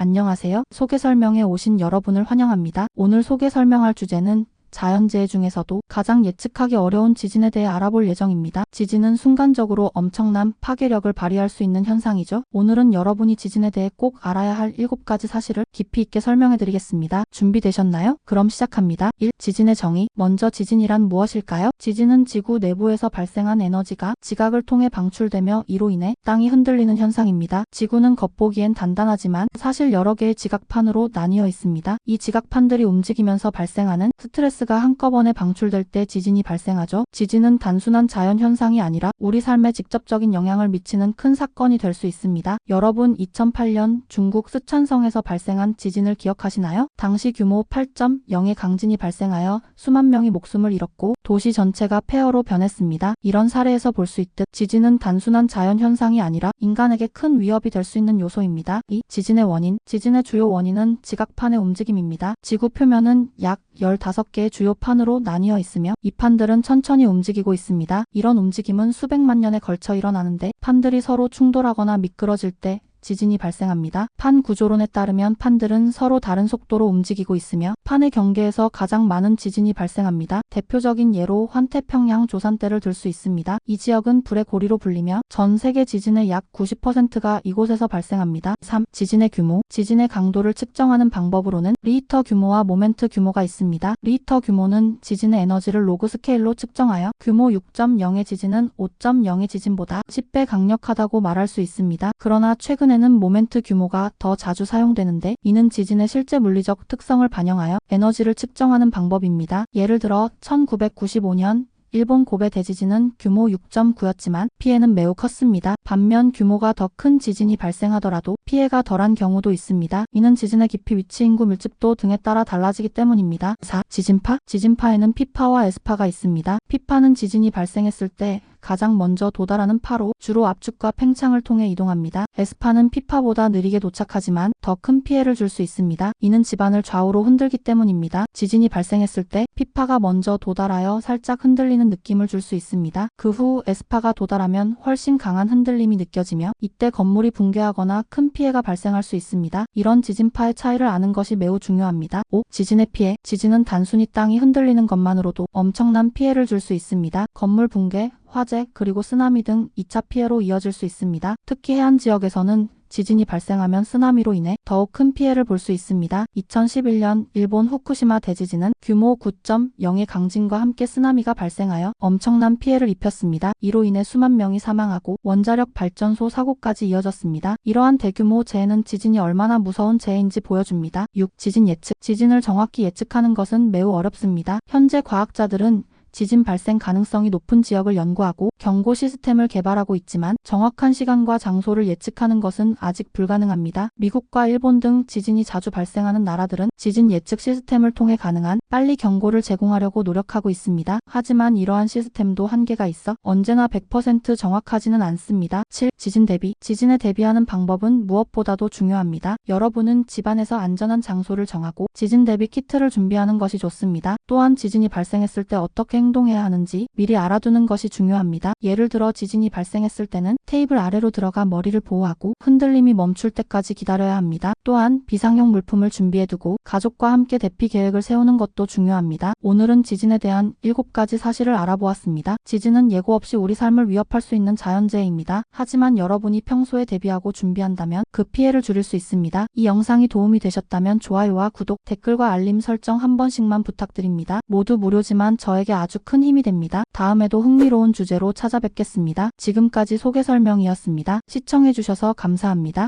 안녕하세요. 소개 설명에 오신 여러분을 환영합니다. 오늘 소개 설명할 주제는 자연재해 중에서도 가장 예측하기 어려운 지진에 대해 알아볼 예정입니다. 지진은 순간적으로 엄청난 파괴력을 발휘할 수 있는 현상이죠. 오늘은 여러분이 지진에 대해 꼭 알아야 할 7가지 사실을 깊이 있게 설명해 드리겠습니다. 준비되셨나요? 그럼 시작합니다. 1. 지진의 정의. 먼저 지진이란 무엇일까요? 지진은 지구 내부에서 발생한 에너지가 지각을 통해 방출되며 이로 인해 땅이 흔들리는 현상입니다. 지구는 겉보기엔 단단하지만 사실 여러 개의 지각판으로 나뉘어 있습니다. 이 지각판들이 움직이면서 발생하는 스트레스 가 한꺼번에 방출될 때 지진이 발생하죠. 지진은 단순한 자연 현상이 아니라 우리 삶에 직접적인 영향을 미치는 큰 사건이 될 수 있습니다. 여러분 2008년 중국 쓰촨성에서 발생한 지진을 기억하시나요? 당시 규모 8.0의 강진이 발생하여 수만 명이 목숨을 잃었고 도시 전체가 폐허로 변했습니다. 이런 사례에서 볼 수 있듯 지진은 단순한 자연 현상이 아니라 인간에게 큰 위협이 될 수 있는 요소입니다. 2. 지진의 원인. 지진의 주요 원인은 지각판의 움직임입니다. 지구 표면은 약 15개의 주요 판으로 나뉘어 있으며 이 판들은 천천히 움직이고 있습니다. 이런 움직임은 수백만 년에 걸쳐 일어나는데 판들이 서로 충돌하거나 미끄러질 때 지진이 발생합니다. 판 구조론에 따르면 판들은 서로 다른 속도로 움직이고 있으며 판의 경계에서 가장 많은 지진이 발생합니다. 대표적인 예로 환태평양 조산대를 들 수 있습니다. 이 지역은 불의 고리로 불리며 전 세계 지진의 약 90%가 이곳에서 발생합니다. 3. 지진의 규모. 지진의 강도를 측정하는 방법으로는 리히터 규모와 모멘트 규모가 있습니다. 리히터 규모는 지진의 에너지를 로그 스케일로 측정하여 규모 6.0의 지진은 5.0의 지진보다 10배 강력하다고 말할 수 있습니다. 그러나 최근 최근에는 모멘트 규모가 더 자주 사용되는데 이는 지진의 실제 물리적 특성을 반영하여 에너지를 측정하는 방법입니다. 예를 들어 1995년 일본 고베 대지진은 규모 6.9였지만 피해는 매우 컸습니다. 반면 규모가 더 큰 지진이 발생하더라도 피해가 덜한 경우도 있습니다. 이는 지진의 깊이, 위치, 인구, 밀집도 등에 따라 달라지기 때문입니다. 4. 지진파 지진파에는 P파와 S파가 있습니다. P파는 지진이 발생했을 때 가장 먼저 도달하는 파로 주로 압축과 팽창을 통해 이동합니다. S파는 P파보다 느리게 도착하지만 더 큰 피해를 줄 수 있습니다. 이는 집안을 좌우로 흔들기 때문입니다. 지진이 발생했을 때 P파가 먼저 도달하여 살짝 흔들리는 느낌을 줄 수 있습니다. 그 후 S파가 도달하면 훨씬 강한 흔들림이 느껴지며 이때 건물이 붕괴하거나 큰 피해가 발생할 수 있습니다. 이런 지진파의 차이를 아는 것이 매우 중요합니다. 5. 지진의 피해 지진은 단순히 땅이 흔들리는 것만으로도 엄청난 피해를 줄 수 있습니다. 건물 붕괴, 화재, 그리고 쓰나미 등 2차 피해로 이어질 수 있습니다. 특히 해안 지역에서는 지진이 발생하면 쓰나미로 인해 더욱 큰 피해를 볼 수 있습니다. 2011년 일본 후쿠시마 대지진은 규모 9.0의 강진과 함께 쓰나미가 발생하여 엄청난 피해를 입혔습니다. 이로 인해 수만 명이 사망하고 원자력 발전소 사고까지 이어졌습니다. 이러한 대규모 재해는 지진이 얼마나 무서운 재해인지 보여줍니다. 6. 지진 예측. 지진을 정확히 예측하는 것은 매우 어렵습니다. 현재 과학자들은 지진 발생 가능성이 높은 지역을 연구하고 경고 시스템을 개발하고 있지만 정확한 시간과 장소를 예측하는 것은 아직 불가능합니다. 미국과 일본 등 지진이 자주 발생하는 나라들은 지진 예측 시스템을 통해 가능한 빨리 경고를 제공하려고 노력하고 있습니다. 하지만 이러한 시스템도 한계가 있어 언제나 100% 정확하지는 않습니다. 7. 지진 대비. 지진에 대비하는 방법은 무엇보다도 중요합니다. 여러분은 집안에서 안전한 장소를 정하고 지진 대비 키트를 준비하는 것이 좋습니다. 또한 지진이 발생했을 때 어떻게 행동해야 하는지 미리 알아두는 것이 중요합니다. 예를 들어 지진이 발생했을 때는 테이블 아래로 들어가 머리를 보호하고 흔들림이 멈출 때까지 기다려야 합니다. 또한 비상용 물품을 준비해두고 가족과 함께 대피 계획을 세우는 것도 중요합니다. 오늘은 지진에 대한 7가지 사실을 알아보았습니다. 지진은 예고 없이 우리 삶을 위협할 수 있는 자연재해입니다. 하지만 여러분이 평소에 대비하고 준비한다면 그 피해를 줄일 수 있습니다. 이 영상이 도움이 되셨다면 좋아요와 구독, 댓글과 알림 설정 한 번씩만 부탁드립니다. 모두 무료지만 저에게 아주 큰 힘이 됩니다. 다음에도 흥미로운 주제로 찾아뵙겠습니다. 지금까지 소개 설명이었습니다. 시청해주셔서 감사합니다.